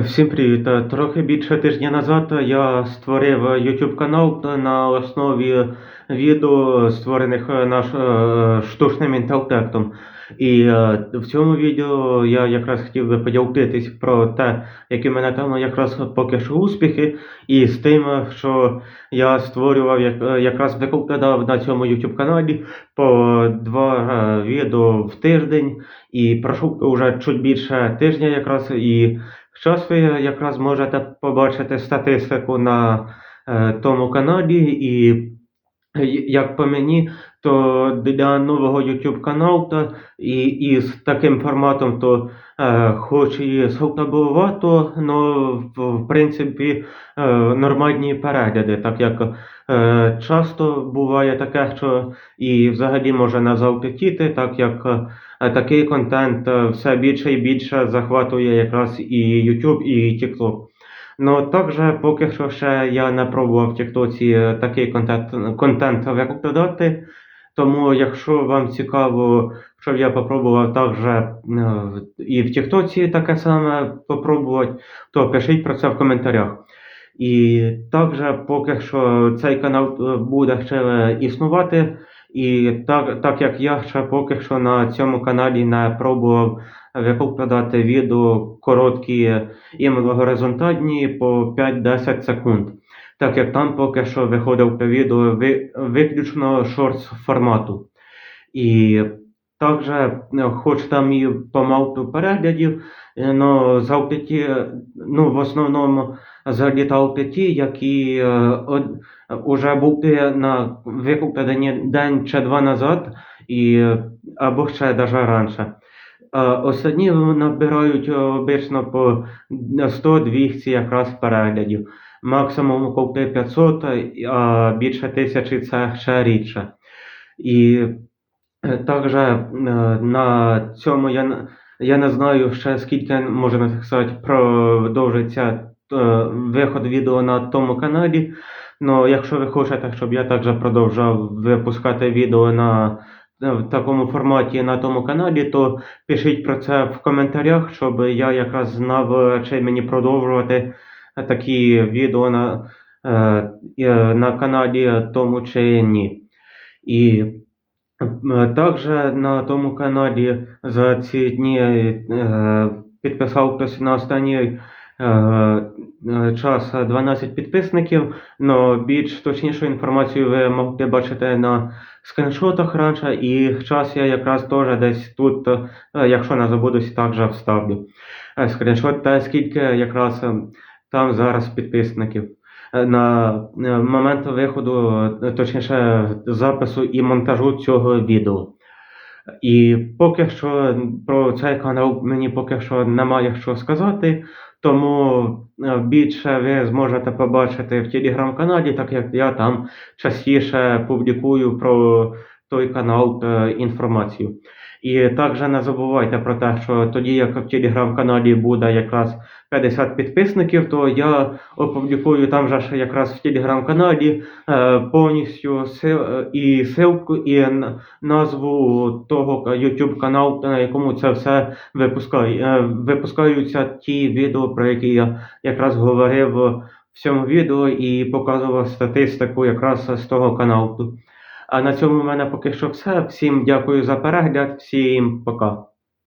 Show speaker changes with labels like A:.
A: Всім привіт! Трохи більше тижня назад я створив YouTube канал на основі відео, створених е, наш е, штучним інтелектом. І е, в цьому відео я якраз хотів би поділитись про те, які в мене там якраз поки що успіхи, і з тим, що я створював як, якраз викладав на цьому YouTube каналі по два відео в тиждень, і пройшов вже чуть більше тижня якраз. і Зараз ви якраз можете побачити статистику на е, тому каналі, і як по мені, то для нового YouTube каналу та, і, і з таким форматом, то е, хоч і слабовато, але в, принципі е, нормальні перегляди, так як е, часто буває таке, що і взагалі може не завтетіти, так як е, такий контент е, все більше і більше захватує якраз і YouTube, і TikTok. Ну, також поки що ще я не пробував в Тіктоці е, такий контент, контент викладати. Тому, якщо вам цікаво, щоб я попробував також е, і в Тіктоці таке саме попробувати, то пишіть про це в коментарях. І також поки що цей канал е, буде ще існувати. І так, так як я ще поки що на цьому каналі не пробував викладати відео короткі і горизонтальні по 5-10 секунд. Так як там поки що виходив відео ви- виключно шортс формату. І також, е, хоч там і помалку переглядів, але завдяки, ну, в основному залітав ті, які е, од, були на викладені день чи два назад, і, е, або ще навіть раніше. А останні набирають е, обично по 100-200 якраз переглядів. Максимум коли 500, а більше тисячі це ще рідше. І е, також е, на цьому я, я не знаю ще скільки, можна так сказати, продовжиться е, виход відео на тому каналі. Ну, якщо ви хочете, щоб я також продовжав випускати відео на е, в такому форматі на тому каналі, то пишіть про це в коментарях, щоб я якраз знав, е, чи мені продовжувати такі відео на, е, е, на каналі тому чи ні. І е, також на тому каналі за ці дні е, підписав хтось на останній е, е, час 12 підписників, але більш точнішу інформацію ви могли бачити на скріншотах раніше, і час я якраз теж десь тут, е, якщо не забудусь, також вставлю. Е, Скріншот та скільки якраз е, там зараз підписників. Е, На е, момент виходу, е, точніше, запису і монтажу цього відео. І поки що про цей канал мені поки що немає що сказати, тому е, більше ви зможете побачити в телеграм-каналі, так як я там частіше публікую про той канал е, інформацію. І також не забувайте про те, що тоді, як в телеграм-каналі буде якраз 50 підписників, то я опублікую там же ж якраз в телеграм-каналі е, повністю і ссылку, і назву того YouTube каналу, на якому це все випускає, е, випускаються ті відео, про які я якраз говорив в цьому відео і показував статистику якраз з того каналу. А на цьому в мене поки що все. Всім дякую за перегляд, всім пока.